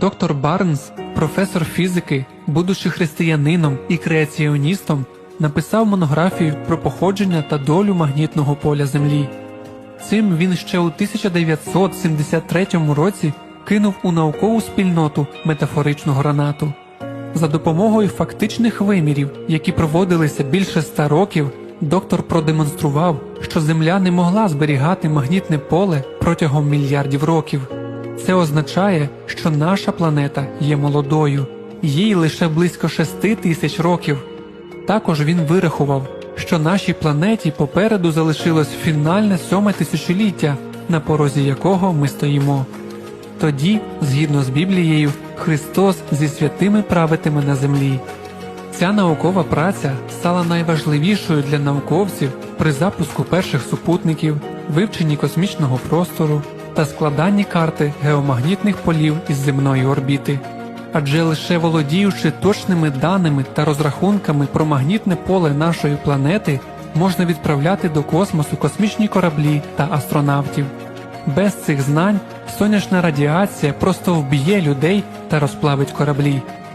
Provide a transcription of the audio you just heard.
Доктор Барнс, професор фізики, будучи християнином і креаціоністом, написав монографію про походження та долю магнітного поля Землі. Цим він ще у 1973 році кинув у наукову спільноту метафоричну гранату. За допомогою фактичних вимірів, які проводилися більше ста років, доктор продемонстрував, що Земля не могла зберігати магнітне поле протягом мільярдів років. Це означає, що наша планета є молодою, їй лише близько шести тисяч років. Також він вирахував, що нашій планеті попереду залишилось фінальне сьоме тисячоліття, на порозі якого ми стоїмо. Тоді, згідно з Біблією, Христос зі святими правитиме на землі. Ця наукова праця стала найважливішою для науковців при запуску перших супутників, вивченні космічного простору та складанні карти геомагнітних полів із земної орбіти. Адже лише володіючи точними даними та розрахунками про магнітне поле нашої планети, можна відправляти до космосу космічні кораблі та астронавтів. Без цих знань сонячна радіація просто вб'є людей та розплавить кораблі.